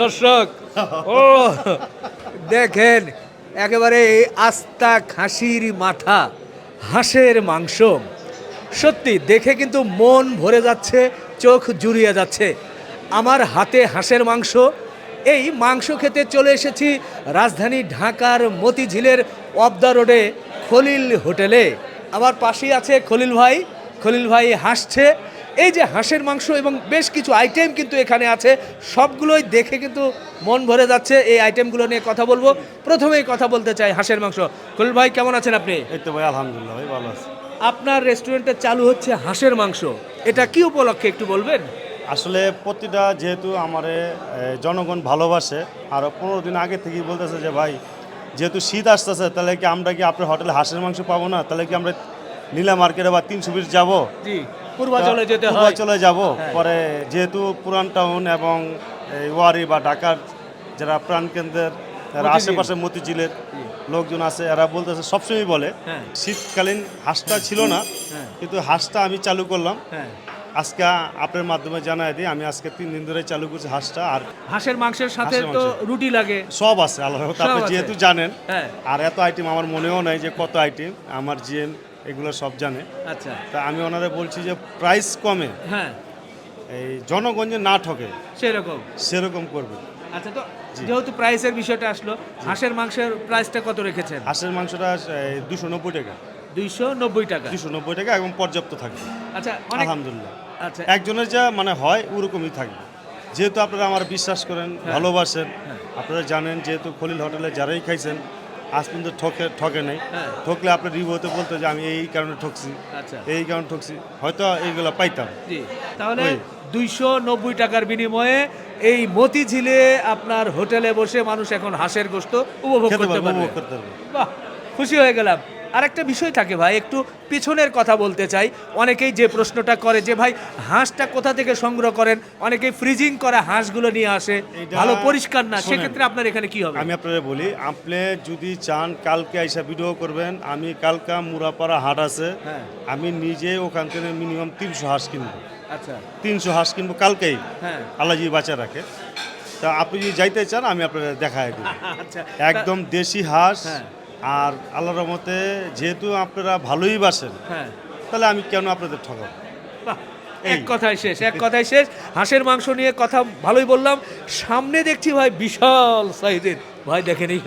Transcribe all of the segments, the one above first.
দর্শক, ও, দেখেন, একেবারে আস্তা খাসির মাথা, হাঁসের মাংস। সত্যি, দেখে কিন্তু মন ভরে যাচ্ছে, চোখ জুড়িয়ে যাচ্ছে। আমার হাতে হাঁসের মাংস, এই মাংস খেতে চলে এসেছি রাজধানী ঢাকার মতিঝিলের অবদা রোডে, খলিল হোটেলে। আমার পাশেই আছে খলিল ভাই খলিল ভাই হাসছে এই যে হাঁসের মাংস এবং বেশ কিছু আইটেম কিন্তু এখানে আছে সবগুলোই দেখে কিন্তু মন ভরে যাচ্ছে এই আইটেমগুলো নিয়ে কথা বলব। প্রথমেই কথা বলতে চাই হাঁসের মাংস। খলিল ভাই কেমন আছেন আপনি? এই তো ভাই আলহামদুলিল্লাহ ভাই ভালো আছে। আপনার রেস্টুরেন্টে চালু হচ্ছে হাঁসের মাংস। এটা কি উপলক্ষে একটু বলবেন? আসলে প্রতিটা যেহেতু আমার জনগণ ভালোবাসে আর পনেরো দিন আগে থেকেই বলতেছে যে ভাই যেহেতু শীত আসতেছে তাহলে কি আমরা কি আপনার হোটেলে হাঁসের মাংস পাবো না? তাহলে কি আমরা নীলা মার্কেটে বা তিনশো পিস যাব? পূর্বাচলে যেতে হয় পূর্বাচলে যাব হ্যাঁ। পরে যেহেতু পুরান টাউন এবং ওয়ারি বা ঢাকার যারা প্রাণকেন্দ্রের। আশেপাশে মতিঝিলের লোকজন আছে এরা বলতেছে সবসময় বলে হ্যাঁ। শীতকালীন হাঁসটা ছিল না হ্যাঁ। কিন্তু হাঁসটা আমি চালু করলাম আজকে আপনার মাধ্যমে জানাই দিই আমি আজকে তিন দিন ধরে চালু করছি হাঁসটা আর হাঁসের মাংসের সাথে তো রুটি লাগে সব আছে আল্লাহ। আপনি যেহেতু জানেন আর এত আইটেম আমার মনেও নাই যে কত আইটেম আমার জিএম এগুলো সব জানে। আচ্ছা। তা আমি ওনারা বলছি যে প্রাইস কমে। হ্যাঁ। এই জনগণ যে না ঠকে। সেরকম। সেরকম করবে। আচ্ছা তো যেহেতু প্রাইসের বিষয়টা আসলো হাঁসের মাংসের প্রাইসটা কত রেখেছেন? হাঁসের মাংসটা দুশো নব্বই টাকা। দুইশো নব্বই টাকা। দুশো নব্বই টাকা এবং পর্যাপ্ত থাকবে। আচ্ছা আলহামদুলিল্লাহ। আচ্ছা। একজনের যা মানে হয় ওরকমই থাকবে। যেহেতু আপনারা আমার বিশ্বাস করেন ভালোবাসেন হ্যাঁ। আপনারা জানেন যেহেতু খলিল হোটেলে যারাই খাইছেন আজ পর্যন্ত ঠকে ঠকে নেই। হ্যাঁ। ঠকলে আপনার রিভিউতে বলতো যে আমি এই কারণে ঠকছি আচ্ছা। এই কারণে ঠকছি। হয়তো এইগুলো পাইতাম। তাহলে দুইশো নব্বই টাকার বিনিময়ে এই মতিঝিলে আপনার হোটেলে বসে মানুষ এখন হাঁসের গোস্ত উপভোগ করতে পারব খুশি হয়ে গেলাম। আর একটা বিষয় থাকে ভাই একটু পিছনের কথা বলতে চাই। অনেকেই যে প্রশ্নটা করে যে ভাই হাঁসটা কোথা থেকে সংগ্রহ করেন? অনেকেই ফ্রিজিং করা হাঁসগুলো নিয়ে আসে। ভালো পরিষ্কার না সেক্ষেত্রে আপনার এখানে কি হবে? আমি আপনাদের বলি আপনি যদি চান কালকে আইসা ভিডিও করবেন আমি কালকা মুরাপাড়া হাট আছে হ্যাঁ। আমি নিজে ওখান থেকে মিনিমাম তিনশো হাঁস কিনবো। আচ্ছা। তিনশো হাঁস কিনবো কালকেই হ্যাঁ। আল্লাহজি বাঁচা রাখে। তা আপনি যদি যাইতে চান আমি আপনাদের দেখাই দিই আচ্ছা। একদম দেশি হাঁস হ্যাঁ। আর আল্লাহর রহমতে যেহেতু আপনারা ভালোই বাসেন হ্যাঁ। তাহলে আমি কেন আপনাদের ঠকাবো? এক কথায় শেষ এক কথায় শেষ। হাঁসের মাংস নিয়ে কথা ভালোই বললাম। সামনে দেখছি ভাই বিশাল সাইজের। ভাই দেখেন এই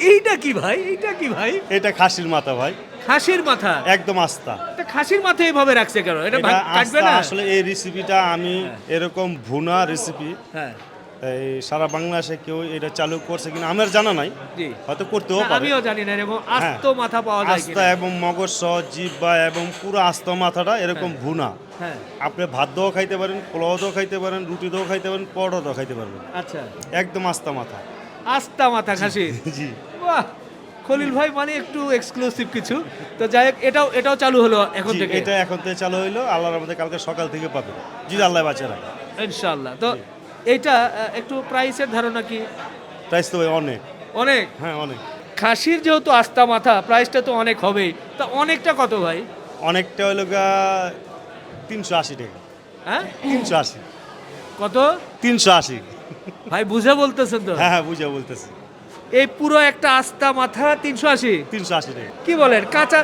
এইটা কি ভাই? এইটা কি ভাই? এটা খাসির মাথা ভাই। খাসির মাথা? একদম আস্থা। এটা খাসির মাথা এইভাবে রাখছে কেন? এটা কাটবে না? আসলে এই রেসিপিটা আমি এরকম ভুনা রেসিপি হ্যাঁ। এই সারা বাংলাদেশে কেউ এটা চালু করছে কিনা আমার জানা নাই। হয়তো করতেও পারে। আমিও জানি না এরকম আস্ত মাথা পাওয়া যায় হ্যাঁ। আস্তা এবং মগজ সহ জিব্বা এবং পুরো আস্তা মাথাটা এরকম ভুনা। হ্যাঁ। আপনি ভাত দিয়েও খাইতে পারেন পোলাও দিয়েও খাইতে পারেন রুটি দিয়েও খাইতে পারেন পরোটা দিয়েও খাইতে পারবেন। আচ্ছা। একদম আস্তা মাথা। আস্তা মাথা খাসি জি। বাহ! খলিল ভাই মানে একটু এক্সক্লুসিভ কিছু। তো যাই হোক এটাও এটাও চালু হলো এখন থেকে। এটা এখন থেকে চালু হইল। আল্লাহর আমাদের কালকে সকাল থেকে পাবেন জি আল্লাহ বাঁচা রাখে। ইনশাআল্লাহ। তো এইটা একটু প্রাইসের ধারণা কি? প্রাইস তো ভাই অনেক। অনেক? হ্যাঁ অনেক। খাসির যেহেতু আস্তা মাথা প্রাইসটা তো অনেক হবেই। তা অনেকটা কত ভাই? অনেকটা হইল গা তিনশো আশি টাকা। হ্যাঁ? তিনশো আশি। কত? তিনশো আশি। ভাই বুঝে বলতেছেন তো। হ্যাঁ হ্যাঁ বুঝে বলতেছি। এই পুরো একটা আস্তা মাথা তিনশো আশি? তিনশো আশি টাকা। কি বলেন কাঁচা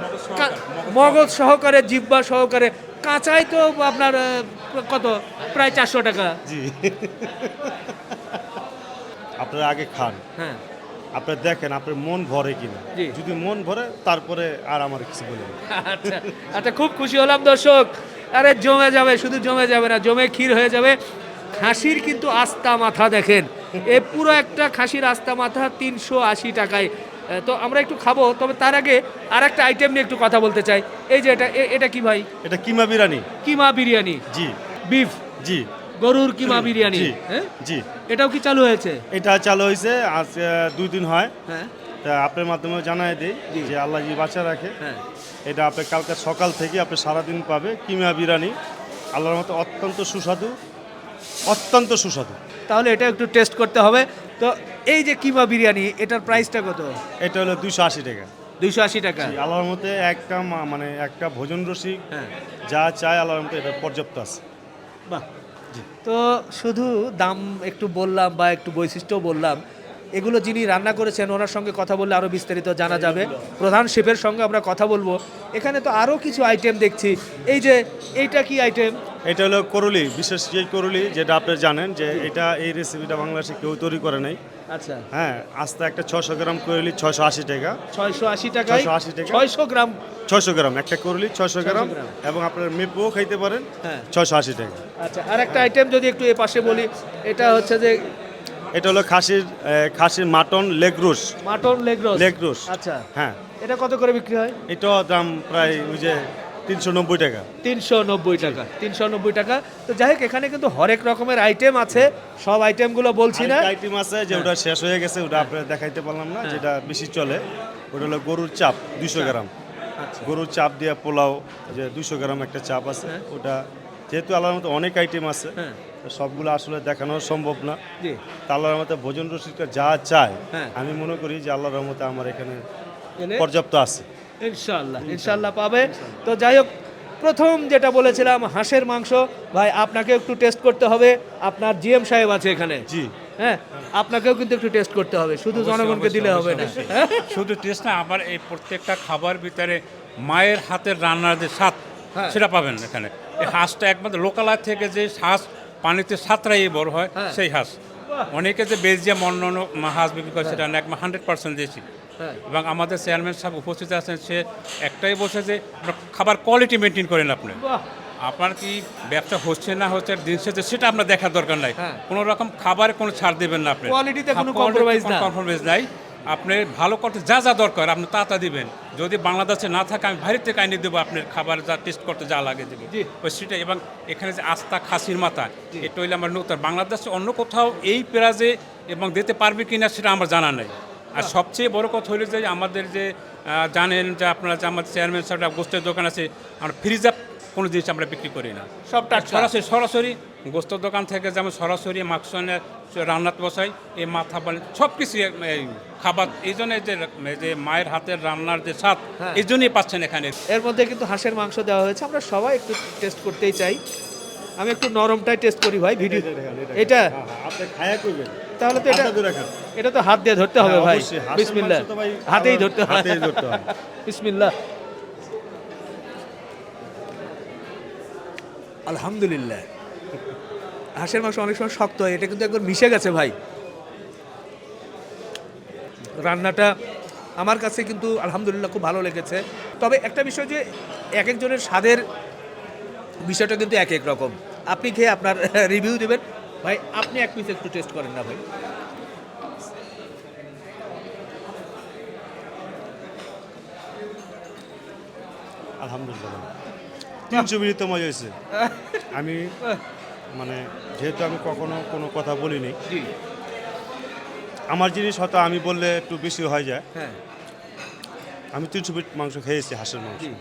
মগজ সহকারে জিব্বা সহকারে কাঁচাই তো আপনার কত? প্রায় চারশো টাকা। জি। আপনারা আগে খান। হ্যাঁ। আপনারা দেখেন আপনার মন ভরে কিনা। যদি মন ভরে তারপরে আর আমার কিছু বলে আচ্ছা আচ্ছা খুব খুশি হলাম দর্শক। আরে জমে যাবে শুধু জমে যাবে না জমে ক্ষীর হয়ে যাবে। খাসির কিন্তু আস্তা মাথা দেখেন। এ পুরো একটা খাসির আস্তা মাথা তিনশো আশি টাকায়। তো আমরা একটু খাব তবে তার আগে আর একটা আইটেম নিয়ে একটু কথা বলতে চাই। এই যে এটা এটা কি ভাই? এটা কিমা বিরিয়ানি। কিমা বিরিয়ানি। জি। বিফ। জি। গরুর কিমা বিরিয়ানি। জি। হ্যাঁ? জি। এটাও কি চালু হয়েছে? এটা চালু হয়েছে আজ দুই দিন হয়। হ্যাঁ। তা আপনার মাধ্যমে জানাই দিই যে আল্লাহ জি বাঁচা রাখে। হ্যাঁ। এটা আপনি কালকে সকাল থেকে আপনি সারাদিন পাবে কিমা বিরিয়ানি। আল্লাহর মতো অত্যন্ত সুস্বাদু অত্যন্ত সুস্বাদু। তাহলে এটা একটু টেস্ট করতে হবে। তো এই যে কিমা বিরিয়ানি এটার প্রাইসটা কত? এটা হলো দুইশো আশি টাকা। দুইশো আশি টাকা। আল্লাহর মতে একটা মানে একটা ভোজন রসিক হ্যাঁ। যা চায় আল্লাহর মতে এটা পর্যাপ্ত আছে। বাহ। তো শুধু দাম একটু বললাম বা একটু বৈশিষ্ট্য বললাম এগুলো যিনি রান্না করেছেন ওনার সঙ্গে কথা বললে আরও বিস্তারিত জানা যাবে। প্রধান শেফের সঙ্গে আমরা কথা বলব। এখানে তো আরও কিছু আইটেম দেখছি। এই যে এইটা কি আইটেম এটা হলো করলি বিশেষ যে করলি যেটা আপনি জানেন যে এটা এই রেসিপিটা বাংলাদেশে কেউ তৈরি করে নাই। আচ্ছা। হ্যাঁ আস্তে একটা ছশো গ্রাম করলি ছশো আশি টাকা। ছয়শো আশি টাকা টাকায় 680 টাকা। ছয়শো গ্রাম। ছশো গ্রাম একটা করলি ছশো গ্রাম। এবং আপনার মেপুও খাইতে পারেন হ্যাঁ। ছশো আশি টাকা। আচ্ছা আর একটা আইটেম যদি একটু এ পাশে বলি এটা হচ্ছে যে এটা হলো খাসির খাসির mutton leg roast mutton leg roast? Leg roast আচ্ছা। হ্যাঁ। এটা কত করে বিক্রি হয়? এটাও দাম প্রায় ওই যে তিনশো নব্বই টাকা। তিনশো নব্বই টাকা। তিনশো নব্বই টাকা। তো যাই হোক এখানে কিন্তু হরেক রকমের আইটেম আছে। সব আইটেমগুলো বলছি না। আইটেম আছে যে ওটা শেষ হয়ে গেছে ওটা আপনার দেখাইতে পারলাম না যেটা বেশি চলে। ওটা হলো গরুর চাপ দুশো গ্রাম। আচ্ছা। গরুর চাপ দিয়ে পোলাও যে দুশো গ্রাম একটা চাপ আছে হ্যাঁ। ওটা যেহেতু মতো অনেক আইটেম আছে হ্যাঁ। সবগুলো আসলে দেখানো সম্ভব না। জি। তা আল্লাহর মতো ভোজন রসিকটা যা চায় হ্যাঁ। আমি মনে করি যে আল্লাহ রহমতে আমার এখানে পর্যাপ্ত আছে। ইনশাল্লাহ ইনশাল্লাহ পাবে। তো যাই হোক প্রথম যেটা বলেছিলাম হাঁসের মাংস ভাই আপনাকে একটু টেস্ট করতে হবে। আপনার জিএম সাহেব আছে এখানে। জি। হ্যাঁ আপনাকেও কিন্তু একটু টেস্ট করতে হবে। শুধু জনগণকে দিলে হবে না। হ্যাঁ? শুধু টেস্ট না আবার এই প্রত্যেকটা খাবার ভিতরে মায়ের হাতের রান্নার যে স্বাদ হ্যাঁ। সেটা পাবেন এখানে। এই হাঁসটা একমাত্র লোকালয় থেকে যে হাঁস পানিতে সাঁতরাই বড় হয় হ্যাঁ। সেই হাঁস। অনেকে যে বেলজিয়াম অন্য অন্য হাঁস বিক্রি করে সেটা একদম হান্ড্রেড পার্সেন্ট দিয়েছি। হ্যাঁ। এবং আমাদের চেয়ারম্যান সাহেব উপস্থিত আছেন সে একটাই বলছে যে খাবার কোয়ালিটি মেনটেন করেন আপনি। আপনার কি ব্যবসা হচ্ছে না হচ্ছে দিন শেষে সেটা আপনার দেখার দরকার নাই। হ্যাঁ। কোনো রকম খাবারে কোনো ছাড় দেবেন না আপনি। কোয়ালিটিতে কোনো কম্প্রোমাইজ নাই। আপনি ভালো করতে যা যা দরকার আপনি তা তা দিবেন। যদি বাংলাদেশে না থাকে আমি বাইরে থেকে আইনে দেবো আপনার খাবার যা টেস্ট করতে যা লাগে দেবো। ওই সেটা এবং এখানে যে আস্থা খাসির মাথা এটা হইলে আমার নতুন। বাংলাদেশে অন্য কোথাও এই পেঁয়াজে এবং দিতে পারবে কি না সেটা আমার জানা নেই। আর সবচেয়ে বড় কথা হলো যে আমাদের যে জানেন যে আপনারা যে আমাদের চেয়ারম্যান সাহেব গোস্তের দোকান আছে আমরা ফ্রিজ আপ কোনো জিনিস আমরা বিক্রি করি না। সব টাটকা। সরাসরি সরাসরি গোস্তের দোকান থেকে যেমন সরাসরি মাংস এনে রান্নাত বসাই এই মাথা বলেন সব কিছু খাবার এই জন্য যে যে মায়ের হাতের রান্নার যে স্বাদ হ্যাঁ। এই জন্যই পাচ্ছেন এখানে। এর মধ্যে কিন্তু হাঁসের মাংস দেওয়া হয়েছে আমরা সবাই একটু টেস্ট করতেই চাই। আমি একটু নরমটাই টেস্ট করি ভাই ভিডিও এটা হ্যাঁ, হ্যাঁ, আপনি খায়া করবেন তাহলে তো এটা ধরে খান। এটা তো হাত দিয়ে ধরতে হবে ভাই বিসমিল্লাহ। ভাই হাতেই ধরতে হয় হাতেই ধরতে। বিসমিল্লাহ। আলহামদুলিল্লাহ। হাঁসের মাংস অনেক সময় শক্ত হয় এটা কিন্তু একবার মিশে গেছে ভাই। রান্নাটা আমার কাছে কিন্তু আলহামদুলিল্লাহ খুব ভালো লেগেছে। তবে একটা বিষয় যে এক একজনের স্বাদের বিষয়টা কিন্তু এক এক রকম। আপনি খেয়ে আপনার রিভিউ দেবেন। ভাই আপনি এক পিস একটু টেস্ট করেন না ভাই। আলহামদুলিল্লাহ। তিনশো মিনিট তো মজা হয়েছে। আমি মানে যেহেতু আমি কখনো কোনো কথা বলিনি জি। আমার জিনিস হয়তো আমি বললে একটু বেশি হয়ে যায়। হ্যাঁ। আমি তিনশো ফিট মাংস খেয়েছি হাঁসের মাংস। জি।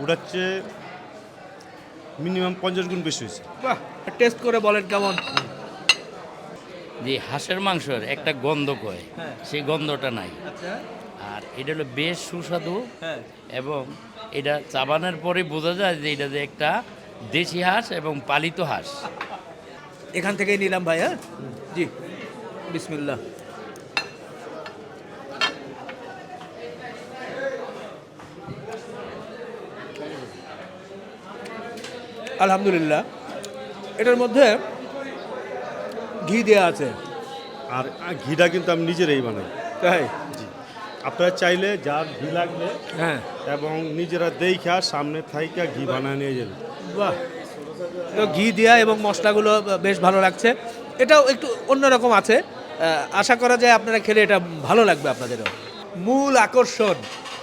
ওটা হচ্ছে মিনিমাম পঞ্চাশ গুণ বেশি হয়েছে। বাহ টেস্ট করে বলেন কেমন? যে হাঁসের মাংসের একটা গন্ধ কয় হ্যাঁ। সেই গন্ধটা নাই। আচ্ছা। আর এটা হলো বেশ সুস্বাদু হ্যাঁ। এবং এটা চাবানোর পরে বোঝা যায় যে এটা যে একটা দেশি হাঁস এবং পালিত হাঁস। এখান থেকেই নিলাম ভাই হ্যাঁ? জি বিসমিল্লাহ। আলহামদুলিল্লাহ। এটার মধ্যে ঘি দেওয়া আছে। আর আর ঘিটা কিন্তু আমি নিজেরাই বানাই। তাই? জি। আপনারা চাইলে যার ঘি লাগবে হ্যাঁ। এবং নিজেরা দেখা সামনে থাইকা ঘি বানায় নিয়ে যাবে বাহ। তো ঘি দেওয়া এবং মশলাগুলো বেশ ভালো লাগছে। এটাও একটু অন্যরকম আছে। আশা করা যায় আপনারা খেলে এটা ভালো লাগবে আপনাদেরও। মূল আকর্ষণ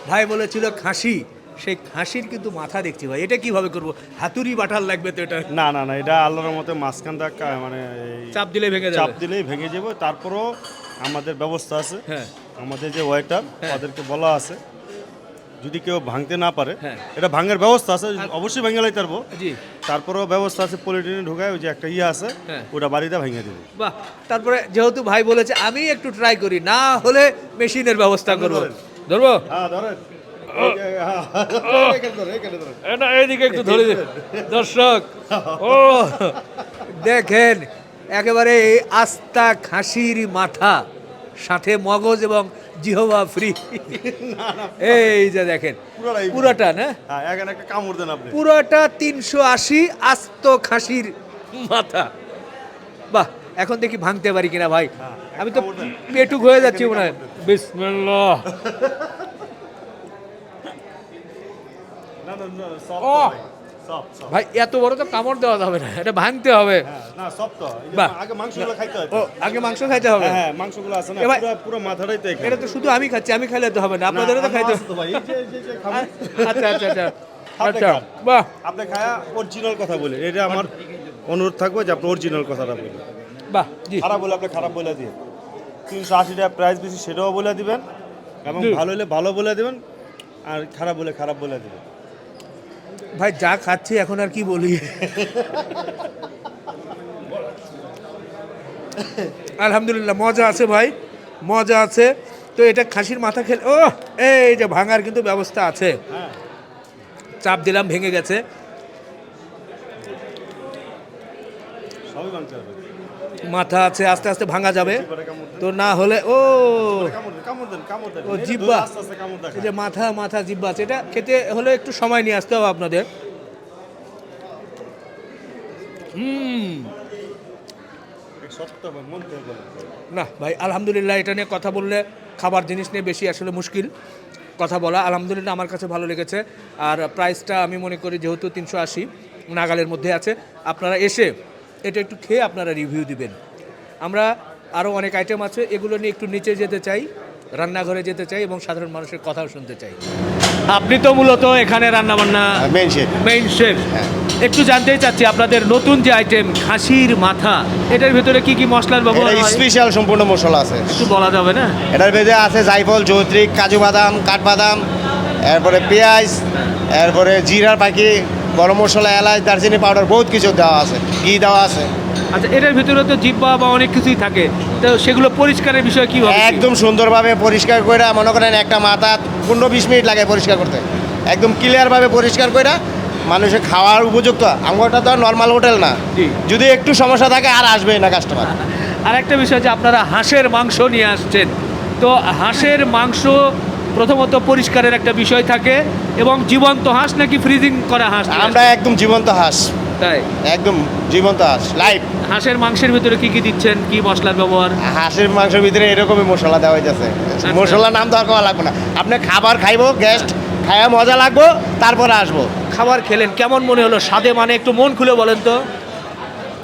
ভাই বলেছিল খাসি। সেই খাসির কিন্তু মাথা দেখছি ভাই। এটা কীভাবে করব? হাতুড়ি বাটার লাগবে তো এটা। না না না এটা আল্লাহর মতে মাঝখানটা কা- মানে চাপ দিলে ভেঙে চাপ দিলেই ভেঙে যাবে। তারপরও আমাদের ব্যবস্থা আছে। হ্যাঁ। আমাদের যে ওয়েটার হ্যাঁ। তাদেরকে বলা আছে। যদি কেউ ভাঙতে না পারে হ্যাঁ। এটা ভাঙার ব্যবস্থা আছে অবশ্যই ভেঙে লাইতে পারব। তারপরেও ব্যবস্থা আছে পলিটিনে ঢুকায় ওই যে একটা ইয়ে আছে হ্যাঁ। ওটা বাড়িতে ভেঙে দেবে। বাহ তারপরে যেহেতু ভাই বলেছে আমি একটু ট্রাই করি না হলে মেশিনের ব্যবস্থা করব। ধরবো? হ্যাঁ ধরেন এইদিকে একটু ধরে। দর্শক ও দেখেন একেবারে আস্তা খাসির মাথা সাথে মগজ এবং জিহবা ফ্রি। এই যে দেখেন পুরোটা না? হ্যাঁ এখানে একটা কামড় দেন আপনি। পুরোটা তিনশো আশি আস্ত খাসির মাথা। বাহ এখন দেখি ভাঙতে পারি কিনা ভাই। হ্যাঁ, আমি তো। পেটুক হয়ে যাচ্ছি মনে হয়। বিসমিল্লাহ। না না ভাই এত বড় তো কামড় দেওয়া যাবে না এটা ভাঙতে হবে। হ্যাঁ না সব তো। আগে মাংসগুলো খাইতে তো। আগে মাংস খাইতে হবে। হ্যাঁ হ্যাঁ মাংসগুলো আছে না পুরো পুরো মাথাটাই তো এটা তো শুধু আমি খাচ্ছি আমি খাইলে তো হবে না আপনাদেরও তো খাইতে আছে ভাই, খাব। আচ্ছা আচ্ছা আচ্ছা আচ্ছা। বাহ। আপনি খায়া অরিজিনাল কথা বলে এটা আমার অনুরোধ থাকবে যে আপনি অরিজিনাল কথাটা বলেন। বাহ জি। খারাপ বলে আপনি খারাপ বলে দিয়ে তিনশো আশি টাকা প্রাইস বেশি সেটাও বলে দিবেন এবং ভালো হলে ভালো বলে দিবেন আর খারাপ হলে খারাপ বলে দিবেন। ভাই, যা খাচ্ছি, এখন আর কি বলি? আলহামদুলিল্লাহ, মজা আছে ভাই, মজা আছে। তো এটা খাসির মাথা খেলে ও, এই যে ভাঙার কিন্তু ব্যবস্থা আছে। চাপ দিলাম, ভেঙে গেছে। সবই ভাঙতে হবে। মাথা আছে, আস্তে আস্তে ভাঙা যাবে। তো না হলে, ও! ও জিব্বা। এই যে মাথা মাথা জিব্বা আছে। এটা খেতে হলে একটু সময় নিয়ে আসতে হবে আপনাদের। হুম। না, ভাই, আলহামদুলিল্লাহ, এটা নিয়ে কথা বললে খাবার জিনিস নিয়ে বেশি আসলে মুশকিল কথা বলা। আলহামদুলিল্লাহ, আমার কাছে ভালো লেগেছে। আর প্রাইসটা আমি মনে করি যেহেতু তিনশো আশি নাগালের মধ্যে আছে। আপনারা এসে এটা একটু খেয়ে আপনারা রিভিউ দিবেন। আমরা আরও অনেক আইটেম আছে এগুলো নিয়ে একটু নিচে যেতে চাই রান্নাঘরে যেতে চাই এবং সাধারণ মানুষের কথাও শুনতে চাই। আপনি তো মূলত এখানে রান্নাবান্না শেপ মেইন শেফ একটু জানতেই চাচ্ছি আপনাদের নতুন যে আইটেম খাসির মাথা এটার ভিতরে কি কি মশলার ব্যবহার হয়? স্পেশাল সম্পূর্ণ মশলা আছে। একটু বলা যাবে না? এটার ভেতরে আছে জাইফল চৌত্রিক কাজু বাদাম কাঠবাদাম এরপরে পেঁয়াজ এরপরে জিরার পাখি গরম মশলা এলাচ দারচিনি পাউডার বহুত কিছু দেওয়া আছে। ঘি দেওয়া আছে। আচ্ছা এটার ভিতরে তো জিব্বা বা অনেক কিছুই থাকে। তো সেগুলো পরিষ্কারের বিষয় কি একদম সুন্দরভাবে পরিষ্কার করে মনে করেন একটা মাথা পনেরো বিশ মিনিট লাগে পরিষ্কার করতে। একদম ক্লিয়ারভাবে পরিষ্কার করে মানুষের খাওয়ার উপযুক্ত। আমারটা তো নর্মাল হোটেল না। যদি একটু সমস্যা থাকে আর আসবে না কাস্টমার আর একটা বিষয় যে আপনারা হাঁসের মাংস নিয়ে আসছেন। তো হাঁসের মাংস প্রথমত পরিষ্কারের একটা বিষয় থাকে এবং জীবন্ত হাঁস নাকি ফ্রিজিং করা হাঁস আমরা একদম জীবন্ত হাঁস। তাই? একদম জীবন্ত হাঁস লাইভ হাঁসের মাংসের ভিতরে কি কি দিচ্ছেন? কি মশলার ব্যবহার? হাঁসের মাংসের ভিতরে এরকমই মশলা দেওয়া হইতেছে। মশলা নাম দেওয়ার করা লাগবে না। আপনি খাবার খাইবো গেস্ট খাইয়া মজা লাগবো তারপরে আসব। খাবার খেলেন কেমন মনে হলো? স্বাদে মানে একটু মন খুলে বলেন তো।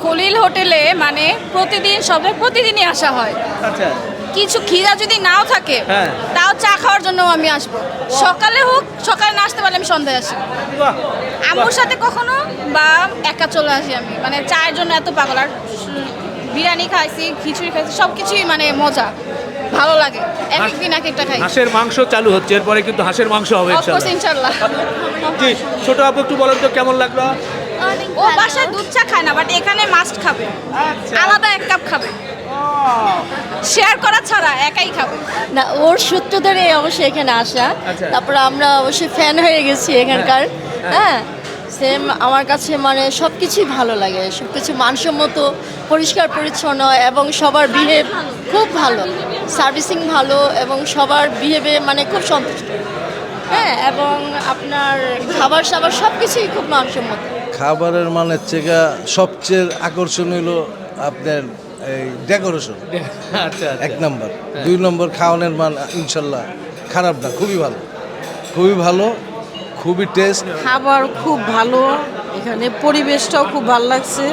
খলিল হোটেলে মানে প্রতিদিন সবে প্রতিদিনই আসা হয়। আচ্ছা। কিছু খিদা যদি নাও থাকে হ্যাঁ। তাও চা খাওয়ার জন্য আমি আসব। সকালে হোক সকালে না আসতে পারলে আমি সন্ধ্যায় আসি। বাহ আম্মুর সাথে কখনো বা একা চলে আসি আমি। মানে চায়ের জন্য এত পাগল আর স- বিরিয়ানি খাইছি খিচুড়ি খাইছি সব কিছুই মানে মজা ভালো লাগে। এক এক দিন এক একটা খাই। হাঁসের মাংস চালু হচ্ছে এরপরে কিন্তু হাঁসের মাংস হবে অফকোর্স ইনশাল্লাহ ইনশাল্লাহ জি ছোট আপু একটু বলেন তো কেমন লাগল? ও বাসায় দুধ চা খায় না বাট এখানে মাস্ট খাবে। আলাদা এক কাপ খাবে। শেয়ার করা ছাড়া একাই খাবে। না ওর সূত্র ধরে অবশ্যই এখানে আসা। আচ্ছা। তারপরে আমরা অবশ্যই ফ্যান হয়ে গেছি এখানকার। হ্যাঁ সেম আমার কাছে মানে সব কিছুই ভালো লাগে। সব কিছু মানসম্মত পরিষ্কার পরিচ্ছন্ন এবং সবার বিহেভ খুব ভালো। সার্ভিসিং ভালো এবং সবার বিহেভে মানে খুব সন্তুষ্ট। হ্যাঁ এবং আপনার খাবার সাবার সব কিছুই খুব মানসম্মত। খাবারের মানের থেকে সবচেয়ে আকর্ষণ হলো আপনার এই ডেকোরেশন আচ্ছা এক নম্বর। দুই নম্বর খাওয়ানোর মান ইনশাল্লাহ খারাপ না খুবই ভালো। খুবই ভালো খুবই টেস্ট খাবার খুব ভালো এখানে পরিবেশটাও খুব ভালো লাগছে।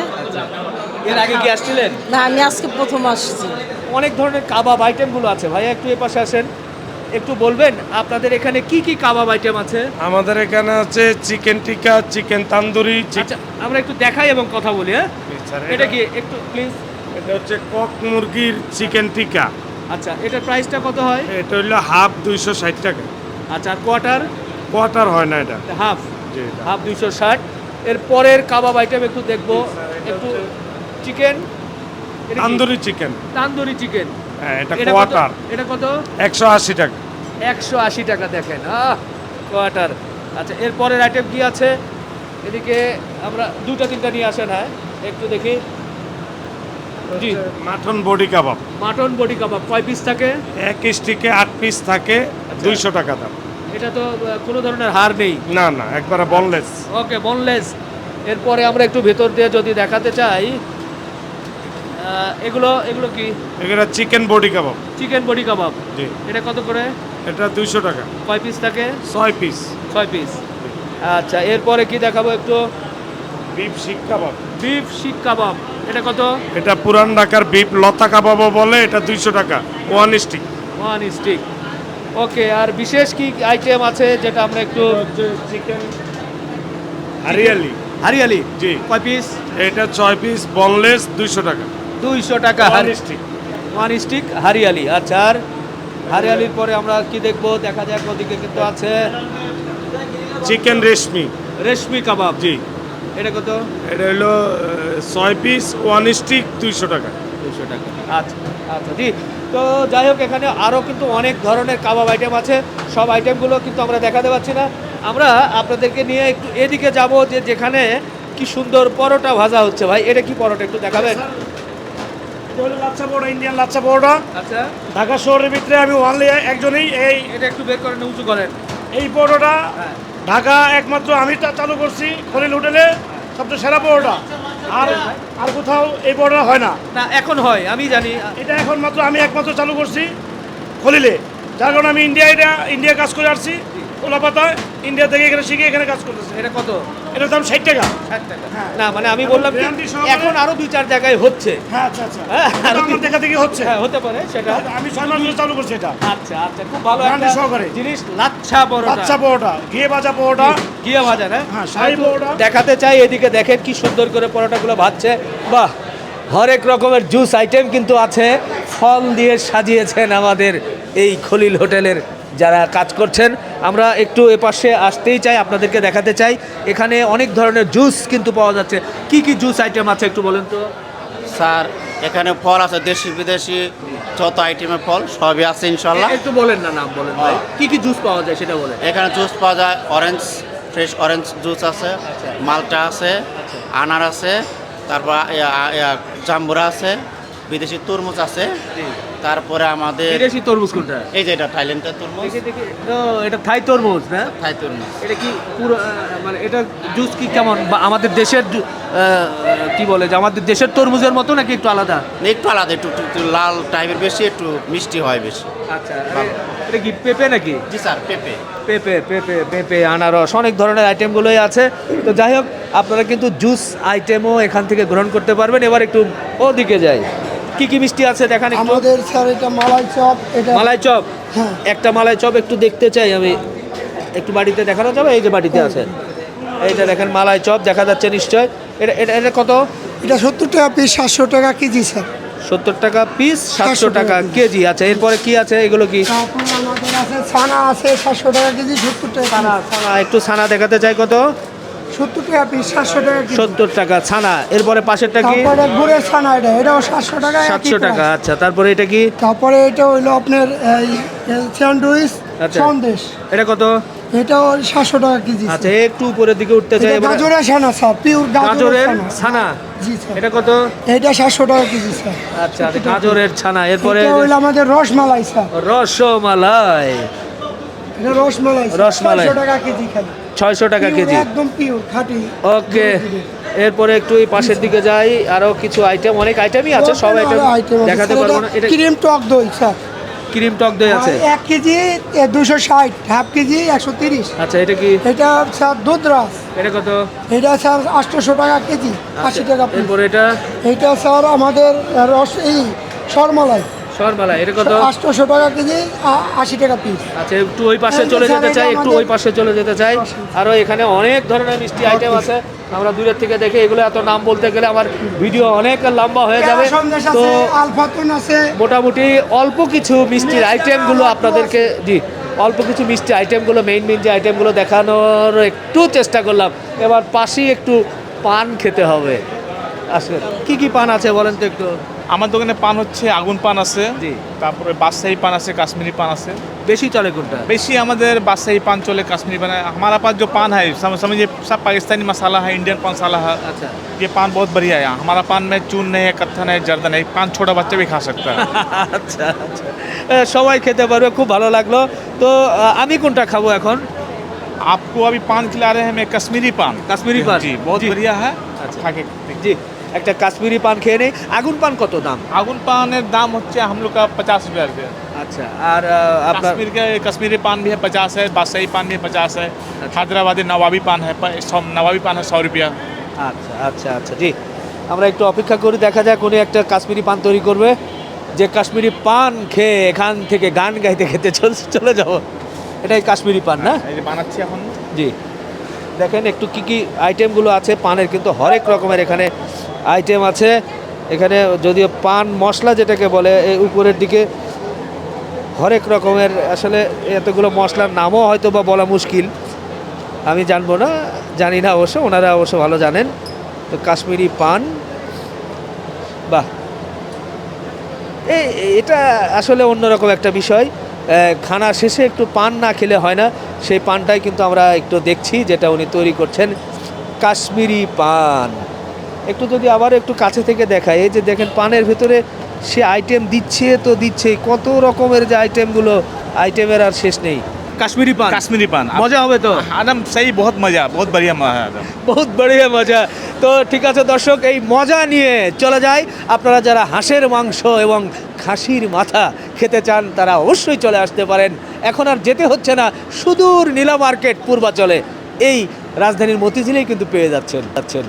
এর আগে কি আসছিলেন? না আমি আজকে প্রথম আসছি। অনেক ধরনের কাবাব আইটেমগুলো আছে। ভাইয়া একটু এ পাশে আসেন। একটু বলবেন আপনাদের এখানে কি কি কাবাব আইটেম আছে? আমাদের এখানে আছে চিকেন টিক্কা চিকেন তান্দুরি আচ্ছা আমরা একটু দেখাই এবং কথা বলি হ্যাঁ? এটা কি একটু প্লিজ এটা হচ্ছে কক মুরগির চিকেন টিক্কা। আচ্ছা এটার প্রাইসটা কত হয়? এটা হইল হাফ দুইশো ষাট টাকা। আচ্ছা আর কোয়ার্টার কোয়ার্টার হয় না এটা। হাফ। জি, হাফ দুইশো ষাট। এর পরের কাবাব আইটেম একটু দেখব। একটু chicken. Tandoori chicken. Tandoori chicken. হ্যাঁ এটা এটা কোয়ার্টার এটা কত? একশো আশি টাকা। একশো আশি টাকা দেখেন। আহ কোয়ার্টার আচ্ছা এর পরের আইটেম কি আছে? এদিকে আমরা দুটা তিনটা নিয়ে আসেন হ্যাঁ। একটু দেখি। জি। মাটন বডি কাবাব। মাটন বডি কাবাব কয় পিস থাকে? এক স্টিকে আট পিস থাকে দুইশো টাকা দাম। এটা তো কোনো ধরনের হার নেই? না না একবারে বনলেস ওকে বনলেস এরপরে আমরা একটু ভেতর দিয়ে যদি দেখাতে চাই এগুলো এগুলো কি? এগুলো চিকেন বডি কাবাব। চিকেন বডি কাবাব। জি। এটা কত করে? এটা দুইশো টাকা। কয় পিস থাকে? ছয় পিস ছয় পিস আচ্ছা এরপরে কি দেখাবো একটু? বিফ শিক কাবাব। বিফ শিক কাবাব। এটা কত? এটা পুরান ঢাকার বিফ লতা কাবাবও বলে এটা দুইশো টাকা। One stick. One stick. Okay আর বিশেষ কি আইটেম আছে যেটা আমরা একটু চিকেন হারিয়ালি। হারিয়ালি? জি। কয় পিস এটা ছয় পিস বনলেস দুইশো টাকা। দুইশো টাকা one stick. One stick hariyali. আচ্ছা আর হারিয়ালির পরে আমরা কি দেখব? দেখা যাক ওদিকে কিন্তু আছে চিকেন রেশমি। রেশমি কাবাব। জি। এটা কত? এটা হলো ছয় পিস ওয়ান স্টিক দুইশো টাকা। দুশো টাকা। আচ্ছা আচ্ছা জি। তো যাই হোক এখানে আরও কিন্তু অনেক ধরনের কাবাব আইটেম আছে। সব আইটেমগুলো কিন্তু আমরা দেখাতে পাচ্ছি না। আমরা আপনাদেরকে নিয়ে একটু এদিকে যাব যে যেখানে কি সুন্দর পরোটা ভাজা হচ্ছে। ভাই এটা কি পরোটা? একটু দেখাবেন। লাচ্ছা পরোটা ইন্ডিয়ান লাচ্ছা পরোটা। আচ্ছা। ঢাকা শহরের ভিতরে আমি ওয়ানলি একজনই এই এটা একটু বের করেন উঁচু করেন। এই পরোটা হ্যাঁ। ঢাকা একমাত্র আমি তা চালু করছি খলিল হোটেলে সবচেয়ে সেরা পরোটা। আর আর কোথাও এই পরোটা হয় না। না এখন হয় আমি জানি। এটা এখন মাত্র আমি একমাত্র চালু করছি খলিলে। যার কারণে আমি ইন্ডিয়া এটা ইন্ডিয়া কাজ করে আসছি কলাপাতায় ইন্ডিয়া থেকে এখানে শিখে এখানে কাজ করতেছি। এটা কত? এটার দাম ষাট টাকা। ষাট টাকা। না মানে আমি বললাম সহকারে- এখন আরও দুই চার জায়গায় হচ্ছে। হ্যাঁ আচ্ছা আচ্ছা। হ্যাঁ, আমার দেখা দেখি হচ্ছে। হ্যাঁ হতে পারে সেটা আমি ছয় মাস ধরে চালু করছি এটা। আচ্ছা আচ্ছা খুব ভালো একটা সহকারে। জিনিস লাচ্ছা পরোটা। লাচ্ছা পরোটা ঘিয়ে ভাজা পরোটা। গিয়ে ভাজা না? হ্যাঁ, শাহী পরোটা। দেখাতে চাই এদিকে দেখেন কি সুন্দর করে পরোটাগুলো ভাজছে। বাহ হরেক রকমের জুস আইটেম কিন্তু আছে। ফল দিয়ে সাজিয়েছেন আমাদের এই খলিল হোটেলের যারা কাজ করছেন আমরা একটু এপাশে আসতেই চাই আপনাদেরকে দেখাতে চাই। এখানে অনেক ধরনের জুস কিন্তু পাওয়া যাচ্ছে। কি কি জুস আইটেম আছে একটু বলেন তো? স্যার এখানে ফল আছে দেশি বিদেশি যত আইটেমের ফল সবই আছে ইনশাল্লাহ একটু বলেন না নাম বলেন ভাই। কি কি জুস পাওয়া যায় সেটা বলেন। এখানে জুস পাওয়া যায় অরেঞ্জ ফ্রেশ অরেঞ্জ জুস আছে মালটা আছে আনার আছে তারপর জাম্বুরা আছে বিদেশি তরমুজ আছে। তারপরে আমাদের বিদেশি তরমুজ কোনটা? এই যে এটা থাইল্যান্ডের তরমুজ। ও এটা থাই তরমুজ না? থাই তরমুজ। এটা কি পুরো মানে এটা জুস কি কেমন? আমাদের দেশের কি বলে যে আমাদের দেশের তরমুজের মতো নাকি একটু আলাদা? একটু আলাদা একটু একটু- একটু লাল টাইপের বেশি একটু মিষ্টি হয় বেশি। আচ্ছা এটা কি পেঁপে নাকি? জি স্যার পেঁপে। পেঁপে পেঁপে পেঁপে আনারস অনেক ধরনের আইটেমগুলোই আছে। তো যাই হোক আপনারা কিন্তু জুস আইটেমও এখান থেকে গ্রহণ করতে পারবেন। এবার একটু ওদিকে যাই। কি কি মিষ্টি আছে? দেখান একটু। আমাদের স্যার এটা মালাই চপ এটা মালাই চপ? হ্যাঁ। একটা মালাই চপ একটু দেখতে চাই আমি। একটু বাড়িতে দেখানো যাবে? এই যে বাড়িতে আছে। এইটা দেখেন মালাই চপ দেখা যাচ্ছে নিশ্চয়। এটা এটা এটা কত? এটা সত্তর টাকা পিস সাতশো টাকা কেজি স্যার। সত্তর টাকা পিস সাতশো 700 টাকা কেজি। আচ্ছা এরপরে কি আছে? এগুলো কি? তারপর আমাদের আছে ছানা আছে সাতশো টাকা কেজি সত্তর টাকা ছানা ছানা একটু ছানা দেখাতে চাই কত? সত্তর টাকা পিস সাতশো টাকা সত্তর টাকা ছানা। এরপরে পাশেরটা কি? তারপরে গুড়ের ছানা এটা এটাও সাতশো টাকা সাতশো টাকা আচ্ছা তারপরে এটা কি? তারপরে এটা হইল আপনার স্যান্ডউইচ আচ্ছা। সন্দেশ। এটা কত? এটাও সাতশো টাকা কেজি। আচ্ছা একটু উপরের দিকে উঠতে চাই গাজরের ছানা স্যার পিওর গাজরের ছানা। জি স্যার এটা কত? এটা সাতশো টাকা কেজি স্যার আচ্ছা গাজরের ছানা এরপরে হইল আমাদের রসমালাই স্যার রসমালাই। রসমালাই রসমালাই। 600 টাকা কেজি খালি। ছয়শো টাকা কেজি। একদম পিওর খাঁটি। ওকে এরপরে একটু পাশের দিকে যাই আরও কিছু আইটেম অনেক আইটেমই আছে সব আইটেম দেখাতে পারব না। এটা ক্রিম টক দই স্যার। ক্রিম টক দই আছে? এক কেজি দুশো ষাট হাফ কেজি একশো তিরিশ। আচ্ছা এটা কি? এটা স্যার দুধ রস এটা কত? এটা স্যার আটশোশো টাকা কেজি আশি টাকা পিস। এরপরে এটা? এটা স্যার আমাদের রস এই সরমালাই সরমালা এটা কত? আটশোশো টাকা কেজি আশি টাকা পিস আচ্ছা একটু ওই পাশে চলে যেতে চাই একটু ওই পাশে চলে যেতে চাই। আরও এখানে অনেক ধরনের মিষ্টি আইটেম আছে। আমরা দূরের থেকে দেখে এগুলো এত নাম বলতে গেলে আমার ভিডিও অনেক লম্বা হয়ে যাবে। তো মোটামুটি অল্প কিছু মিষ্টির আইটেমগুলো আপনাদেরকে জি অল্প কিছু মিষ্টি আইটেমগুলো মেইন মেইন যে আইটেমগুলো দেখানোর একটু চেষ্টা করলাম। এবার পাশেই একটু পান খেতে হবে। আসলে কি কি পান আছে বলেন তো একটু? আমার দোকানে পান হচ্ছে আগুন পান আছে জি। তারপরে বাদশাহী পান আছে কাশ্মীরি পান আছে বেশি চলে কোনটা बेसी আমাদের बादशाही पान चले कश्मीरी पान है हमारा पास जो पान है सम, समझिए सब पाकिस्तानी मसाला है इंडियन मसाला है अच्छा ये पान बहुत बढ़िया है हमारा पान में चून नहीं है कत्थन है जर्दन है पान छोटा बच्चा भी खा सकता है আচ্ছা আচ্ছা এ, সবাই খেতে পারবে খুব ভালো লাগলো তো আহ, আমি কোনটা খাবো এখন आपको अभी पान खिला रहे हैं मैं कश्मीरी पान कश्मीरी पान? जी बहुत जी। बढ़िया है अच्छा। खा के জি একটা কাশ্মীরি পান খেয়ে নেই আগুন পান কত দাম आगुन पान दाम होते हम लोग का पचास रुपया रुपया আচ্ছা আর আহ, আপনার कश्मीर के कश्मीरी पान भी है पचास है बादशाही पान भी है पचास है हैदराबादी नवाबी पान है प- सौ नवाबी पान है सौ रुपया আচ্ছা আচ্ছা আচ্ছা জি আমরা একটু অপেক্ষা করি দেখা যাক উনি একটা কাশ্মীরি পান তৈরি করবে যে কাশ্মীরি পান খেয়ে এখান থেকে গান গাইতে খেতে চল চলে যাবো এটাই কাশ্মীরি পান না এই যে বানাচ্ছি এখন জি দেখেন একটু কি কি আইটেমগুলো আছে পানের কিন্তু হরেক রকমের এখানে আইটেম আছে। এখানে যদিও পান মশলা যেটাকে বলে, এই উপরের দিকে হরেক রকমের, আসলে এতগুলো মশলার নামও হয়তো বা বলা মুশকিল। আমি জানব না, জানি না অবশ্য, ওনারা অবশ্য ভালো জানেন। তো কাশ্মীরি পান। বাহ। এই এটা আসলে অন্যরকম একটা বিষয়। খানা শেষে একটু পান না খেলে হয় না। সেই পানটাই কিন্তু আমরা একটু দেখছি, যেটা উনি তৈরি করছেন। কাশ্মীরি পান। একটু যদি আবার একটু কাছে থেকে দেখায় এই যে দেখেন পানের ভেতরে সে আইটেম দিচ্ছে তো দিচ্ছেই কত রকমের যে আইটেমগুলো আইটেমের আর শেষ নেই। কাশ্মীরি পান। কাশ্মীরি পান। মজা হবে তো? আদম সেই বহুত মজা বহুত বড়িয়া মজা বহুত বড়িয়া মজা। তো ঠিক আছে দর্শক এই মজা নিয়ে চলে যায় আপনারা যারা হাঁসের মাংস এবং খাসির মাথা খেতে চান তারা অবশ্যই চলে আসতে পারেন। এখন আর যেতে হচ্ছে না সুদূর নীলা মার্কেট পূর্বাচলে। এই রাজধানীর মতিঝিলেই কিন্তু পেয়ে যাচ্ছেন। যাচ্ছেন।